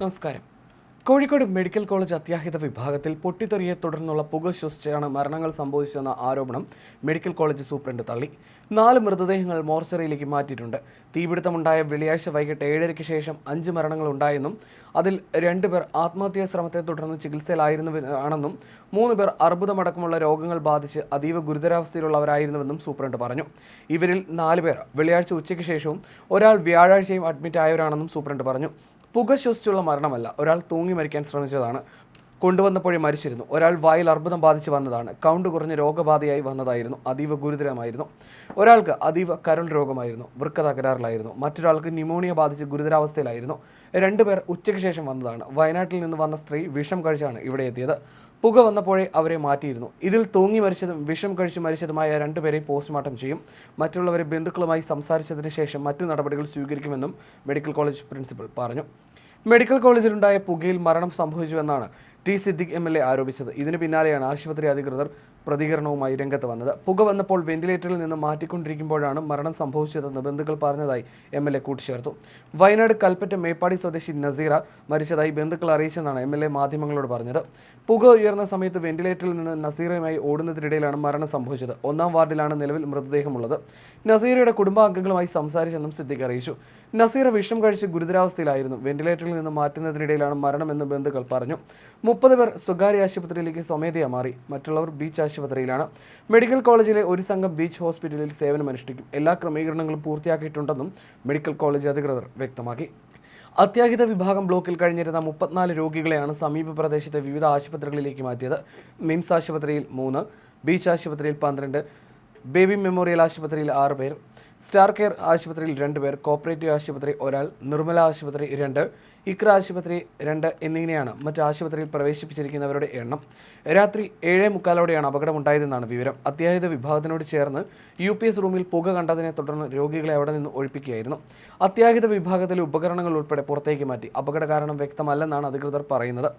നമസ്കാരം. Kozhikode medical college അത്യാഹിത വിഭാഗത്തിൽ പൊട്ടിത്തെറിയെ തുടർന്നുള്ള പുക ശ്വസിച്ചാണ് മരണങ്ങൾ സംഭവിച്ചെന്ന ആരോപണം മെഡിക്കൽ കോളേജ് സൂപ്രണ്ട് തള്ളി. നാല് മൃതദേഹങ്ങൾ മോർച്ചറിയിലേക്ക് മാറ്റിയിട്ടുണ്ട്. തീപിടുത്തമുണ്ടായ വെള്ളിയാഴ്ച വൈകിട്ട് ഏഴരയ്ക്ക് ശേഷം അഞ്ച് മരണങ്ങൾ ഉണ്ടായെന്നും അതിൽ രണ്ടുപേർ ആത്മഹത്യാ ശ്രമത്തെ തുടർന്ന് ചികിത്സയിലായിരുന്നുവെന്നും മൂന്ന് പേർ അർബുദമടക്കമുള്ള രോഗങ്ങൾ ബാധിച്ച് അതീവ ഗുരുതരാവസ്ഥയിലുള്ളവരായിരുന്നുവെന്നും സൂപ്രണ്ട് പറഞ്ഞു. ഇവരിൽ നാല് പേർ വെള്ളിയാഴ്ച ഉച്ചയ്ക്ക് ശേഷവും ഒരാൾ വ്യാഴാഴ്ചയും അഡ്മിറ്റ് ആയവരാണെന്നും സൂപ്രണ്ട് പറഞ്ഞു. പുക ശ്വസിച്ചുള്ള മരണമല്ല. ഒരാൾ തൂങ്ങി മരിക്കാൻ ശ്രമിച്ചതാണ്. കൊണ്ടുവന്നപ്പോഴേ മരിച്ചിരുന്നു. ഒരാൾ വായിൽ അർബുദം ബാധിച്ച് വന്നതാണ്. കൗണ്ട് കുറഞ്ഞ് രോഗബാധയായി വന്നതായിരുന്നു. അതീവ ഗുരുതരമായിരുന്നു. ഒരാൾക്ക് അതീവ കരൾ രോഗമായിരുന്നു. വൃക്ക തകരാറിലായിരുന്നു മറ്റൊരാൾക്ക് ന്യൂമോണിയ ബാധിച്ച് ഗുരുതരാവസ്ഥയിലായിരുന്നു. രണ്ടുപേർ ഉച്ചയ്ക്ക് ശേഷം വന്നതാണ്. വയനാട്ടിൽ നിന്ന് വന്ന സ്ത്രീ വിഷം കഴിച്ചാണ് ഇവിടെ എത്തിയത്. പുക വന്നപ്പോഴേ അവരെ മാറ്റിയിരുന്നു. ഇതിൽ തൂങ്ങി മരിച്ചതും വിഷം കഴിച്ച് മരിച്ചതുമായ രണ്ടുപേരെ പോസ്റ്റ്മോർട്ടം ചെയ്യും. മറ്റുള്ളവരെ ബന്ധുക്കളുമായി സംസാരിച്ചതിന് ശേഷം മറ്റു നടപടികൾ സ്വീകരിക്കുമെന്നും മെഡിക്കൽ കോളേജ് പ്രിൻസിപ്പൽ പറഞ്ഞു. മെഡിക്കൽ കോളേജിലുണ്ടായ പുകയിൽ മരണം സംഭവിച്ചുവെന്നാണ് T Siddique M L A ആരോപിച്ചത്. ഇതിന് പിന്നാലെയാണ് ആശുപത്രി അധികൃതർ പ്രതികരണവുമായി രംഗത്ത് വന്നത്. പുക വന്നപ്പോൾ വെന്റിലേറ്ററിൽ നിന്ന് മാറ്റിക്കൊണ്ടിരിക്കുമ്പോഴാണ് മരണം സംഭവിച്ചതെന്ന് ബന്ധുക്കൾ പറഞ്ഞതായി എം എൽ എ കൂട്ടിച്ചേർത്തു. വയനാട് കൽപ്പറ്റ മേപ്പാടി സ്വദേശി നസീറ മരിച്ചതായി ബന്ധുക്കൾ അറിയിച്ചെന്നാണ് എം എൽ എ മാധ്യമങ്ങളോട് പറഞ്ഞത്. പുക ഉയർന്ന സമയത്ത് വെന്റിലേറ്ററിൽ നിന്ന് നസീറയുമായി ഓടുന്നതിനിടയിലാണ് മരണം സംഭവിച്ചത്. ഒന്നാം വാർഡിലാണ് നിലവിൽ മൃതദേഹമുള്ളത്. നസീറയുടെ കുടുംബാംഗങ്ങളുമായി സംസാരിച്ചെന്നും സിദ്ദിഖ് അറിയിച്ചു. നസീറ വിഷം കഴിച്ച് ഗുരുതരാവസ്ഥയിലായിരുന്നു. വെന്റിലേറ്ററിൽ നിന്ന് മാറ്റുന്നതിനിടയിലാണ് മരണമെന്ന് ബന്ധുക്കൾ പറഞ്ഞു. മുപ്പത് പേർ സ്വകാര്യ ആശുപത്രിയിലേക്ക് സ്വമേധയാ മാറി. മറ്റുള്ളവർ ബീച്ച് ആശുപത്രിയിലാണ്. മെഡിക്കൽ കോളേജിലെ ഒരു സംഘം ബീച്ച് ഹോസ്പിറ്റലിൽ സേവനമനുഷ്ഠിക്കും എല്ലാ ക്രമീകരണങ്ങളും പൂർത്തിയാക്കിയിട്ടുണ്ടെന്നും മെഡിക്കൽ കോളേജ് അധികൃതർ വ്യക്തമാക്കി. അത്യാഹിത വിഭാഗം ബ്ലോക്കിൽ കഴിഞ്ഞിരുന്ന മുപ്പത്തിനാല് രോഗികളെയാണ് സമീപ പ്രദേശത്തെ വിവിധ ആശുപത്രികളിലേക്ക് മാറ്റിയത്. മിംസ് ആശുപത്രിയിൽ മൂന്ന് ബീച്ച് ആശുപത്രിയിൽ പന്ത്രണ്ട് ബേബി മെമ്മോറിയൽ ആശുപത്രിയിൽ ആറ് പേർ സ്റ്റാർ കെയർ ആശുപത്രിയിൽ രണ്ടുപേർ കോപ്പറേറ്റീവ് ആശുപത്രി ഒരാൾ നിർമ്മല ആശുപത്രി രണ്ട് ഇക്ര ആശുപത്രി രണ്ട് എന്നിങ്ങനെയാണ് മറ്റ് ആശുപത്രിയിൽ പ്രവേശിപ്പിച്ചിരിക്കുന്നവരുടെ എണ്ണം. രാത്രി ഏഴേ മുക്കാലോടെയാണ് അപകടമുണ്ടായതെന്നാണ് വിവരം. അത്യാഹിത വിഭാഗത്തിനോട് ചേർന്ന് യു പി എസ് റൂമിൽ പുക കണ്ടതിനെ തുടർന്ന് രോഗികളെ അവിടെ നിന്ന് ഒഴിപ്പിക്കുകയായിരുന്നു. അത്യാഹിത വിഭാഗത്തിലെ ഉപകരണങ്ങൾ ഉൾപ്പെടെ പുറത്തേക്ക് മാറ്റി. അപകട കാരണം വ്യക്തമല്ലെന്നാണ് അധികൃതർ പറയുന്നത്.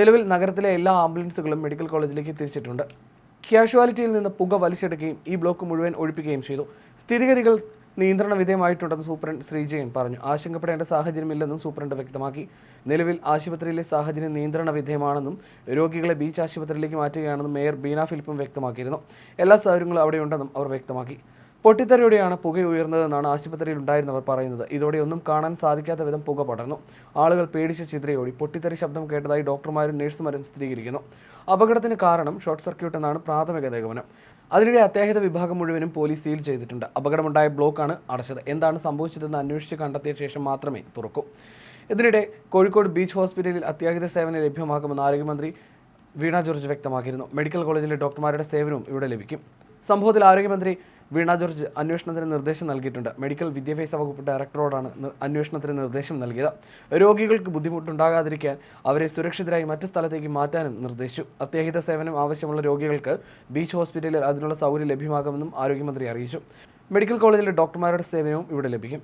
നിലവിൽ നഗരത്തിലെ എല്ലാ ആംബുലൻസുകളും മെഡിക്കൽ കോളേജിലേക്ക് തിരിച്ചിട്ടുണ്ട് ക്യാഷ്വാലിറ്റിയിൽ നിന്ന് പുക വലിച്ചെടുക്കുകയും ഈ ബ്ലോക്ക് മുഴുവൻ ഒഴിപ്പിക്കുകയും ചെയ്തു. സ്ഥിതിഗതികൾ നിയന്ത്രണ വിധേയമായിട്ടുണ്ടെന്ന് സൂപ്രണ്ട് ശ്രീജയൻ പറഞ്ഞു. ആശങ്കപ്പെടേണ്ട സാഹചര്യമില്ലെന്നും സൂപ്രണ്ട് വ്യക്തമാക്കി. നിലവിൽ ആശുപത്രിയിലെ സാഹചര്യം നിയന്ത്രണ വിധേയമാണെന്നും രോഗികളെ ബീച്ച് ആശുപത്രിയിലേക്ക് മാറ്റുകയാണെന്നും മേയർ ബീന ഫിലിപ്പും വ്യക്തമാക്കിയിരുന്നു. എല്ലാ സൗകര്യങ്ങളും അവിടെയുണ്ടെന്നും അവർ വ്യക്തമാക്കി. പൊട്ടിത്തെറിയോടെയാണ് പുക ഉയർന്നതെന്നാണ് ആശുപത്രിയിൽ ഉണ്ടായിരുന്നവർ പറയുന്നത്. ഇതോടെ ഒന്നും കാണാൻ സാധിക്കാത്ത വിധം പുക പടർന്നു. ആളുകൾ പേടിച്ച് ചിതറിയോടി പൊട്ടിത്തെറി ശബ്ദം കേട്ടതായി ഡോക്ടർമാരും നഴ്സുമാരും സ്ഥിരീകരിക്കുന്നു. അപകടത്തിന് കാരണം ഷോർട്ട് സർക്യൂട്ട് എന്നാണ് പ്രാഥമിക നിഗമനം അതിനിടെ അത്യാഹിത വിഭാഗം മുഴുവനും പോലീസ് സീൽ ചെയ്തിട്ടുണ്ട്. അപകടമുണ്ടായ ബ്ലോക്കാണ് അടച്ചത്. എന്താണ് സംഭവിച്ചതെന്ന് അന്വേഷിച്ച് കണ്ടെത്തിയ ശേഷം മാത്രമേ തുറക്കൂ. ഇതിനിടെ കോഴിക്കോട് ബീച്ച് ഹോസ്പിറ്റലിൽ അത്യാഹിത സേവനം ലഭ്യമാക്കുമെന്ന് ആരോഗ്യമന്ത്രി വീണ ജോർജ് വ്യക്തമാക്കിയിരുന്നു. മെഡിക്കൽ കോളേജിലെ ഡോക്ടർമാരുടെ സേവനവും ഇവിടെ ലഭിക്കും. സംഭവത്തിൽ ആരോഗ്യമന്ത്രി വീണ ജോർജ് അന്വേഷണത്തിന് നിർദ്ദേശം നൽകിയിട്ടുണ്ട്. മെഡിക്കൽ വിദ്യാഭ്യാസ വകുപ്പ് ഡയറക്ടറോടാണ് അന്വേഷണത്തിന് നിർദ്ദേശം നൽകിയത്. രോഗികൾക്ക് ബുദ്ധിമുട്ടുണ്ടാകാതിരിക്കാൻ അവരെ സുരക്ഷിതരായി മറ്റു സ്ഥലത്തേക്ക് മാറ്റാനും നിർദ്ദേശിച്ചു. അത്യാഹിത സേവനം ആവശ്യമുള്ള രോഗികൾക്ക് ബീച്ച് ഹോസ്പിറ്റലിൽ അതിനുള്ള സൗകര്യം ലഭ്യമാകുമെന്നും ആരോഗ്യമന്ത്രി അറിയിച്ചു. മെഡിക്കൽ കോളേജിലെ ഡോക്ടർമാരുടെ സേവനവും ഇവിടെ ലഭിക്കും.